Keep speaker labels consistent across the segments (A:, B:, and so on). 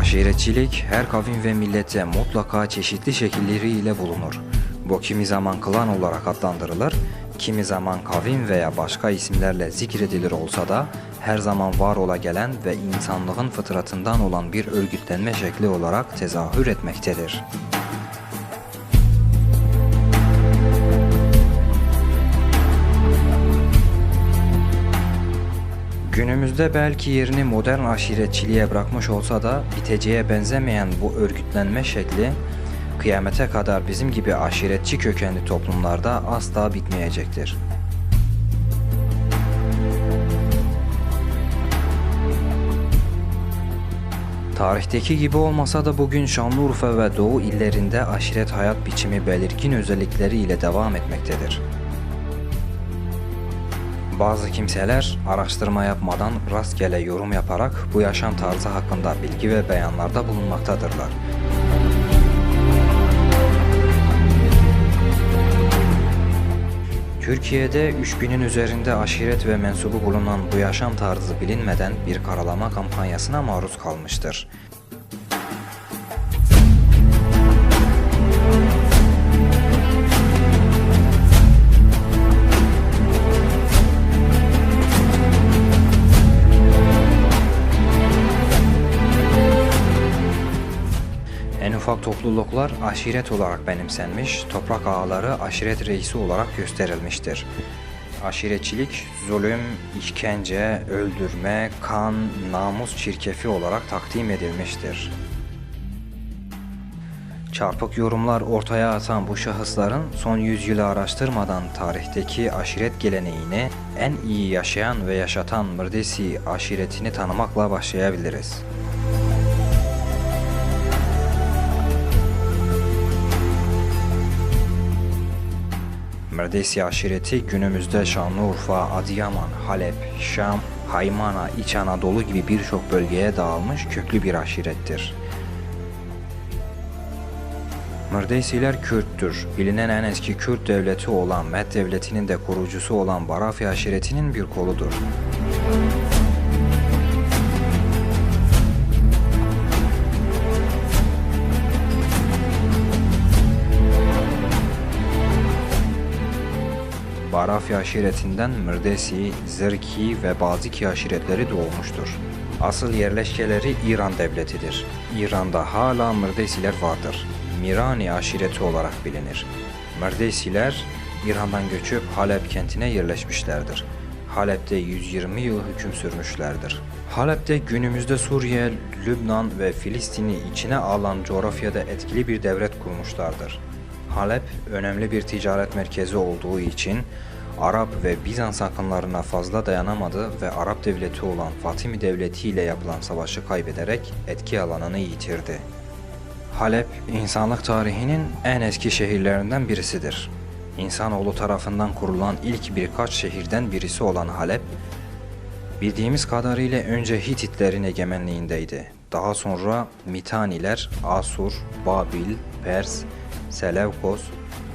A: Aşiretçilik her kavim ve millette mutlaka çeşitli şekilleriyle bulunur. Bu kimi zaman klan olarak adlandırılır, kimi zaman kavim veya başka isimlerle zikredilir olsa da her zaman var ola gelen ve insanlığın fıtratından olan bir örgütlenme şekli olarak tezahür etmektedir. Günümüzde belki yerini modern aşiretçiliğe bırakmış olsa da biteceğe benzemeyen bu örgütlenme şekli kıyamete kadar bizim gibi aşiretçi kökenli toplumlarda asla bitmeyecektir. Tarihteki gibi olmasa da bugün Şanlıurfa ve Doğu illerinde aşiret hayat biçimi belirgin özellikleriyle devam etmektedir. Bazı kimseler araştırma yapmadan rastgele yorum yaparak bu yaşam tarzı hakkında bilgi ve beyanlarda bulunmaktadırlar. Türkiye'de 3000'in üzerinde aşiret ve mensubu bulunan bu yaşam tarzı bilinmeden bir karalama kampanyasına maruz kalmıştır. Topluluklar aşiret olarak benimsenmiş, toprak ağaları aşiret reisi olarak gösterilmiştir. Aşiretçilik, zulüm, işkence, öldürme, kan, namus çirkefi olarak takdim edilmiştir. Çarpık yorumlar ortaya atan bu şahısların son yüzyılı araştırmadan tarihteki aşiret geleneğini en iyi yaşayan ve yaşatan Mırdesi aşiretini tanımakla başlayabiliriz. Merdesi aşireti günümüzde Şanlıurfa, Adıyaman, Halep, Şam, Haymana, İç Anadolu gibi birçok bölgeye dağılmış köklü bir aşirettir. Mırdesiler Kürttür. Bilinen en eski Kürt devleti olan Med devletinin de kurucusu olan Barafi aşiretinin bir koludur. Barafi aşiretinden Mırdesi, Zırki ve Baziki aşiretleri doğmuştur. Asıl yerleşkeleri İran devletidir. İran'da hala Mırdesiler vardır. Mirani aşireti olarak bilinir. Mırdesiler İran'dan göçüp Halep kentine yerleşmişlerdir. Halep'te 120 yıl hüküm sürmüşlerdir. Halep'te günümüzde Suriye, Lübnan ve Filistin'i içine alan coğrafyada etkili bir devlet kurmuşlardır. Halep önemli bir ticaret merkezi olduğu için Arap ve Bizans akınlarına fazla dayanamadı ve Arap devleti olan Fatimi devleti ile yapılan savaşı kaybederek etki alanını yitirdi. Halep, insanlık tarihinin en eski şehirlerinden birisidir. İnsanoğlu tarafından kurulan ilk birkaç şehirden birisi olan Halep, bildiğimiz kadarıyla önce Hititlerin egemenliğindeydi. Daha sonra Mitaniler, Asur, Babil, Pers, Seleukos,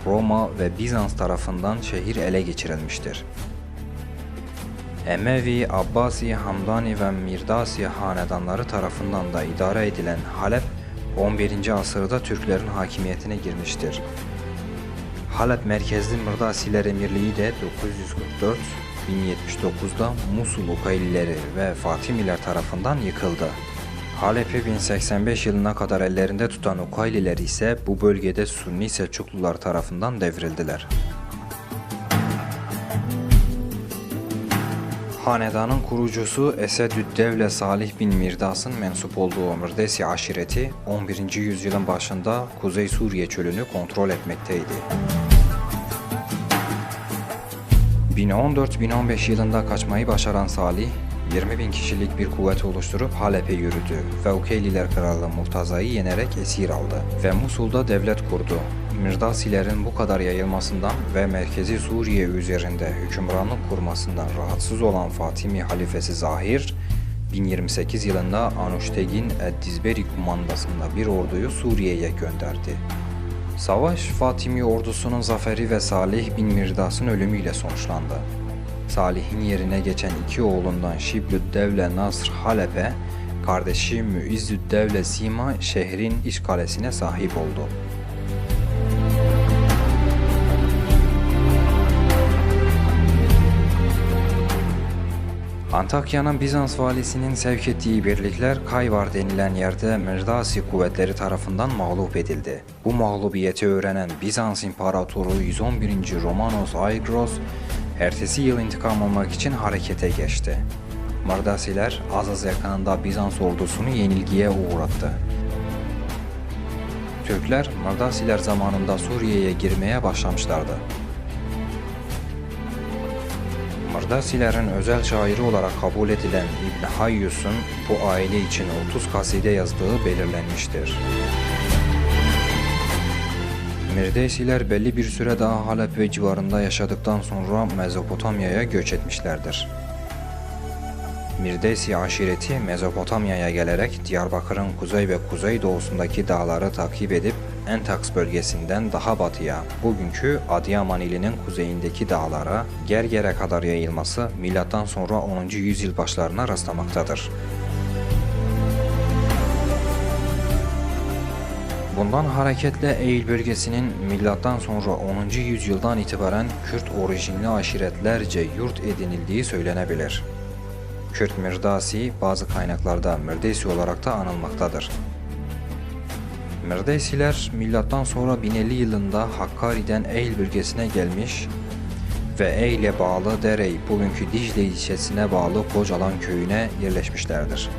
A: Roma ve Bizans tarafından şehir ele geçirilmiştir. Emevi, Abbasi, Hamdani ve Mirdasi hanedanları tarafından da idare edilen Halep, 11. asırda Türklerin hakimiyetine girmiştir. Halep merkezli Mırdasiler Emirliği de 944-1079'da Musul Ukaylileri ve Fatimiler tarafından yıkıldı. Halep'i 1085 yılına kadar ellerinde tutan Ukayliler ise bu bölgede Sunni Selçuklular tarafından devrildiler. Hanedanın kurucusu Esedüddevle Salih bin Mirdas'ın mensup olduğu Mırdesi aşireti 11. yüzyılın başında Kuzey Suriye çölünü kontrol etmekteydi. 1014-1015 yılında kaçmayı başaran Salih, 20 bin kişilik bir kuvvet oluşturup Halep'e yürüdü ve Ukeyliler Kralı Murtaza'yı yenerek esir aldı ve Musul'da devlet kurdu. Mirdasilerin bu kadar yayılmasından ve merkezi Suriye üzerinde hükümranlık kurmasından rahatsız olan Fatimi halifesi Zahir, 1028 yılında Anuştegin Eddizberi kumandasında bir orduyu Suriye'ye gönderdi. Savaş Fatimi ordusunun zaferi ve Salih bin Mirdas'ın ölümüyle sonuçlandı. Salih'in yerine geçen iki oğlundan Şiblüddevle Nasr Halep'e, kardeşi Müizzüddevle Sima şehrin iç kalesine sahip oldu. Antakya'nın Bizans valisinin sevk ettiği birlikler Kayvar denilen yerde Mirdasi kuvvetleri tarafından mağlup edildi. Bu mağlubiyeti öğrenen Bizans İmparatoru 111. Romanos Aigros, ertesi yıl intikam almak için harekete geçti. Mirdasiler Azaz yakınında Bizans ordusunu yenilgiye uğrattı. Türkler Mirdasiler zamanında Suriye'ye girmeye başlamışlardı. Mırdasilerin özel şairi olarak kabul edilen İbn Hayyus'un bu aile için 30 kaside yazdığı belirlenmiştir. Mirdesiler belli bir süre daha Halep ve civarında yaşadıktan sonra Mezopotamya'ya göç etmişlerdir. Mirdesi aşireti Mezopotamya'ya gelerek Diyarbakır'ın kuzey ve kuzeydoğusundaki dağları takip edip Entaks bölgesinden daha batıya, bugünkü Adıyaman ilinin kuzeyindeki dağlara Gerger'e kadar yayılması sonra 10. yüzyıl başlarına rastlamaktadır. Bundan hareketle Eğil bölgesinin milattan sonra 10. yüzyıldan itibaren Kürt orijinli aşiretlerce yurt edinildiği söylenebilir. Kürt Mirdasi bazı kaynaklarda Mirdesi olarak da anılmaktadır. Mirdesiler milattan sonra 1050 yılında Hakkari'den Eğil bölgesine gelmiş ve Eyl'e bağlı Derey, bugünkü Dicle ilçesine bağlı Kocalan köyüne yerleşmişlerdir.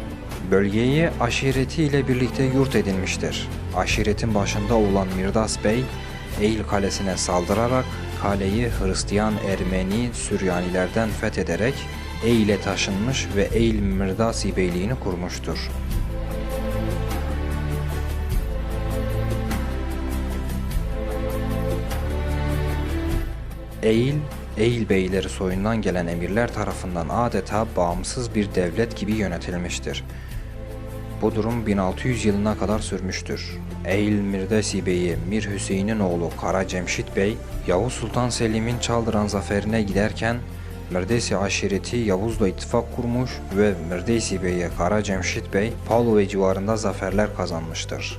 A: Bölgeyi aşireti ile birlikte yurt edinmiştir. Aşiretin başında olan Mirdas Bey, Eğil kalesine saldırarak kaleyi Hristiyan, Ermeni, Süryanilerden fethederek Eyl'e taşınmış ve Eyl Mirdasi Beyliğini kurmuştur. Eğil, Eğil beyleri soyundan gelen emirler tarafından adeta bağımsız bir devlet gibi yönetilmiştir. Bu durum 1600 yılına kadar sürmüştür. Eğil Mirdesi Bey'i Mir Hüseyin'in oğlu Kara Cemşit Bey, Yavuz Sultan Selim'in Çaldıran zaferine giderken Mirdesi aşireti Yavuz'la ittifak kurmuş ve Mirdesi Bey'e Kara Cemşit Bey, Palu ve civarında zaferler kazanmıştır.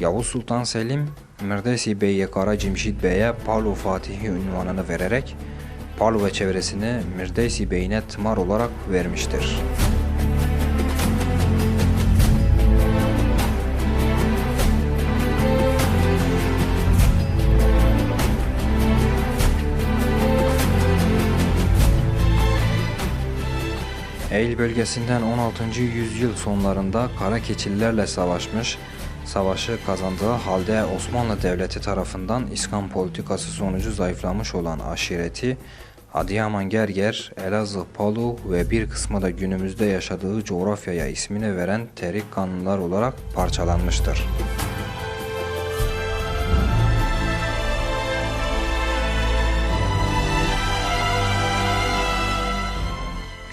A: Yavuz Sultan Selim, Mirdesi Bey'e Kara Cemşit Bey'e Palu Fatihi unvanını vererek Palu ve çevresini Mirdesi Bey'ine tımar olarak vermiştir. Eğil bölgesinden 16. yüzyıl sonlarında Kara Keçililerle savaşmış, savaşı kazandığı halde Osmanlı Devleti tarafından İskan politikası sonucu zayıflamış olan aşireti Adıyaman Gerger, Elazığ Palu ve bir kısmı da günümüzde yaşadığı coğrafyaya ismini veren terik kanunlar olarak parçalanmıştır.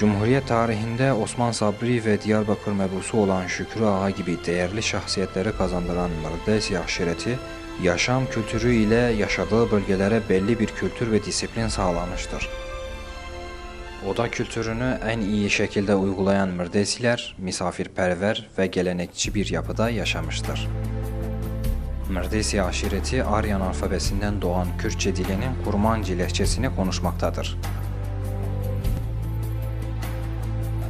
A: Cumhuriyet tarihinde Osman Sabri ve Diyarbakır mebusu olan Şükrü Ağa gibi değerli şahsiyetleri kazandıran Mırdesi aşireti, yaşam kültürü ile yaşadığı bölgelere belli bir kültür ve disiplin sağlamıştır. Oda kültürünü en iyi şekilde uygulayan Mirdesiler, misafirperver ve gelenekçi bir yapıda yaşamıştır. Mirdesi aşireti Aryan alfabesinden doğan Kürtçe dilinin Kurmanci lehçesini konuşmaktadır.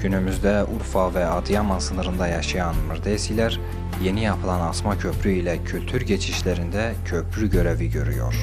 A: Günümüzde Urfa ve Adıyaman sınırında yaşayan Mirdesiler, yeni yapılan asma köprü ile kültür geçişlerinde köprü görevi görüyor.